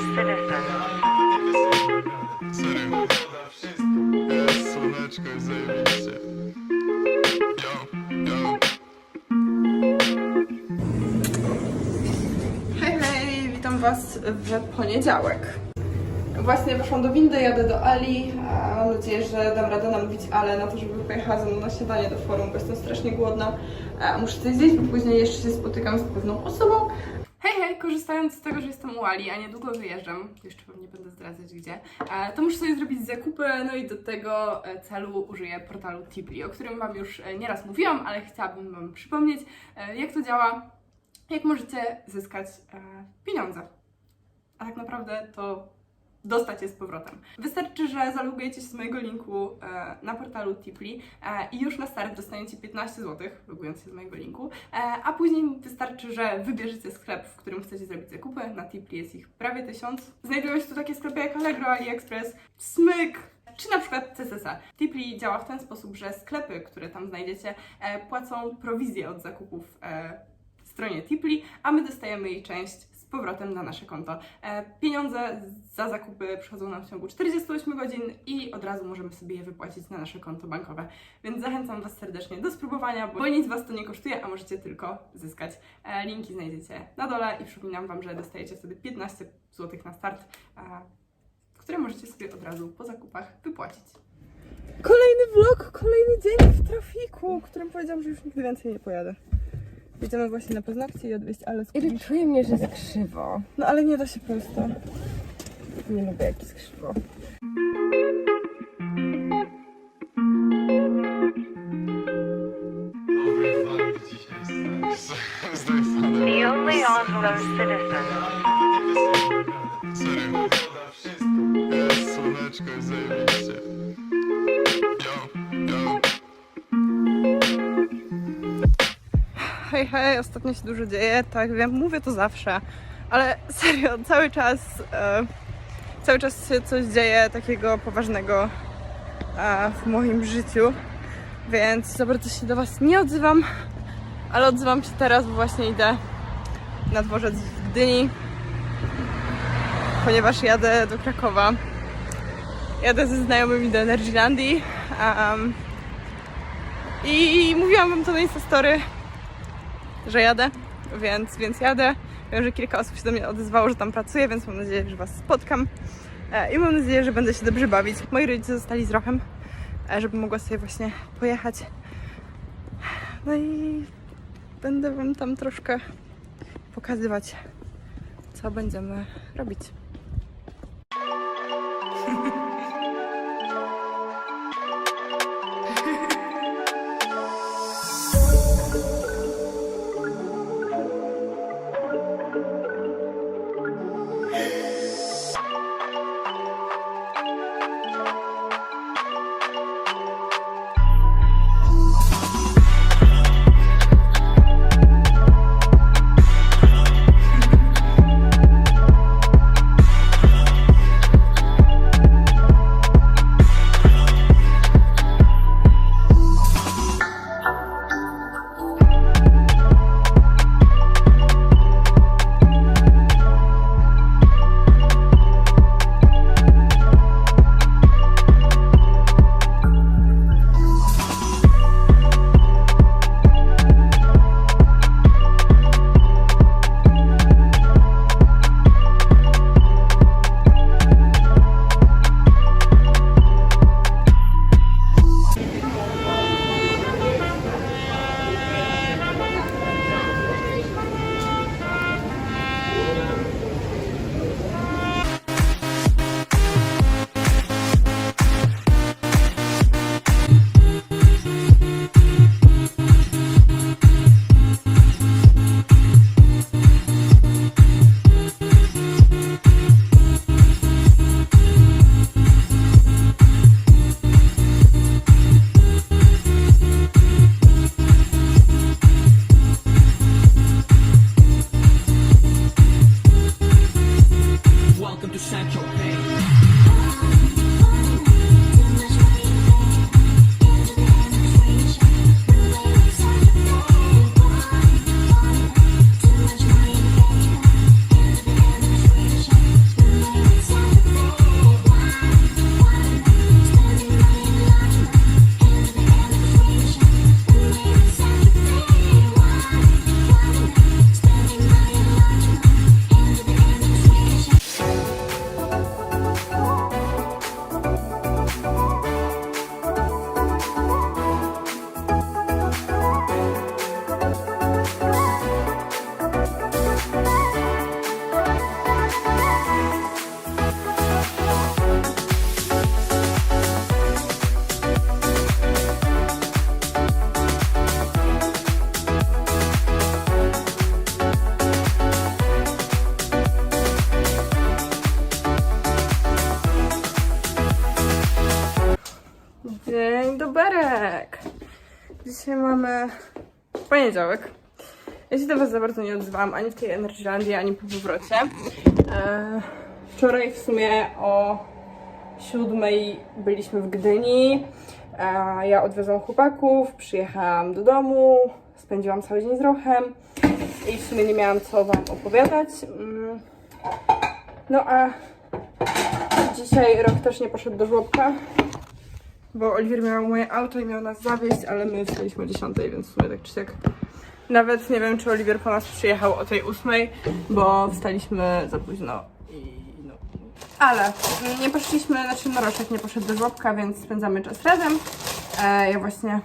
citizen. Serio. Jest słoneczko, jest zajebiście. Yo, yo. Hej, hej, witam Was w poniedziałek. Właśnie weszłam do windy, jadę do Ali. a Mam nadzieję, że dam radę namówić Ale na to, żeby pojechała ze mną na śniadanie do forum, bo jestem strasznie głodna. A Muszę coś zjeść, bo później jeszcze się spotykam z pewną osobą. Korzystając z tego, że jestem u Ali, a niedługo wyjeżdżam, jeszcze pewnie będę zdradzać gdzie, e, to muszę sobie zrobić zakupy, no i do tego e, celu użyję portalu Tibli, o którym Wam już e, nieraz mówiłam, ale chciałabym Wam przypomnieć, jak to działa, jak możecie zyskać pieniądze. A tak naprawdę to dostać je z powrotem. Wystarczy, że zalogujecie się z mojego linku e, na portalu Tipli e, i już na start dostaniecie 15 zł, logując się z mojego linku, e, a później wystarczy, że wybierzecie sklep, w którym chcecie zrobić zakupy. Na Tipli jest ich prawie 1000. Znajdują się tu takie sklepy jak Allegro, AliExpress, Smyk, czy na przykład CSSA. Tipli działa w ten sposób, że sklepy, które tam znajdziecie, e, płacą prowizję od zakupów e, stronie Tipli, a my dostajemy jej część powrotem na nasze konto. E, pieniądze za zakupy przychodzą nam w ciągu 48 godzin i od razu możemy sobie je wypłacić na nasze konto bankowe. Więc zachęcam Was serdecznie do spróbowania, bo nic Was to nie kosztuje, a możecie tylko zyskać. E, linki znajdziecie na dole i przypominam Wam, że dostajecie wtedy 15 zł na start, które możecie sobie od razu po zakupach wypłacić. Kolejny vlog, kolejny dzień w trafiku, którym powiedziałam, że już nigdy więcej nie pojadę. Jedziemy właśnie na paznokcie i odwieźć Ale z Irytuje mnie, że jest krzywo. No ale nie da się prosto. Nie lubię jak jest krzywo. The only Oslo citizen. Serio. Jest słoneczko, jest zajebiście. Hej, hej, ostatnio się dużo dzieje, tak wiem, mówię to zawsze, ale serio, cały czas, e, cały czas się coś dzieje takiego poważnego e, w moim życiu, więc za bardzo się do Was nie odzywam, ale odzywam się teraz, bo właśnie idę na dworzec w Gdyni, ponieważ jadę do Krakowa. Jadę ze znajomymi do Energylandii um, i mówiłam Wam to na Instastory, że jadę, więc, więc jadę. Wiem, że kilka osób się do mnie odezwało, że tam pracuję, więc mam nadzieję, że Was spotkam. E, I mam nadzieję, że będę się dobrze bawić. Moi rodzice zostali z Rochem, e, żeby mogła sobie właśnie pojechać. No i będę Wam tam troszkę pokazywać, co będziemy robić. Dzisiaj mamy poniedziałek. Ja się do Was za bardzo nie odzywałam ani w tej Energylandii, ani po powrocie. E, wczoraj w sumie o siódmej byliśmy w Gdyni. E, ja odwiozłam chłopaków, przyjechałam do domu, spędziłam cały dzień z Rochem i w sumie nie miałam co Wam opowiadać. Mm. No a dzisiaj Rok też nie poszedł do żłobka, bo Oliwier miał moje auto i miał nas zawieźć, ale my wstaliśmy o 10, więc w sumie tak czy siak. Nawet nie wiem, czy Oliwier po nas przyjechał o tej 8, bo wstaliśmy za późno i no. Ale nie poszliśmy, znaczy Roszek nie poszedł do żłobka, więc spędzamy czas razem. E, ja właśnie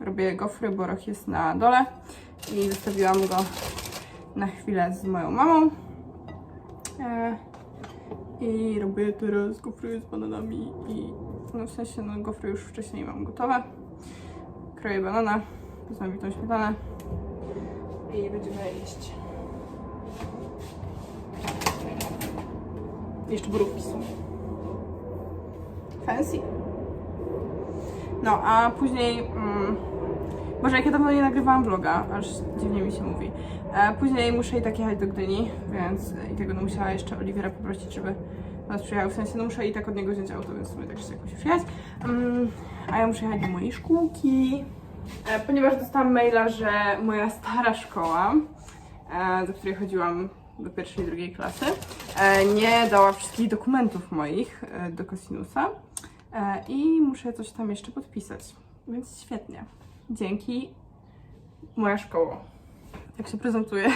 robię gofry, bo Roch jest na dole i zostawiłam go na chwilę z moją mamą. E, I robię teraz gofry z bananami i no w sensie no gofry już wcześniej mam gotowe. Kroję banana, poznam tą śmietanę i będziemy jeść. Jeszcze borówki są. Fancy. No, a później... Mm, Boże, jak ja dawno nie nagrywałam vloga, aż dziwnie mi się mówi. E, później muszę i tak jechać do Gdyni, więc i tego no musiała jeszcze Oliwiera poprosić, żeby nas przyjechał. W sensie, no muszę i tak od niego wziąć auto, więc w sumie tak siak musi przyjechać. Mm, a ja muszę jechać do mojej szkółki, e, ponieważ dostałam maila, że moja stara szkoła, e, do której chodziłam do pierwszej i drugiej klasy, e, nie dała wszystkich dokumentów moich e, do Cosinusa e, i muszę coś tam jeszcze podpisać. Więc świetnie. Dzięki moja szkoła. Jak się prezentuje?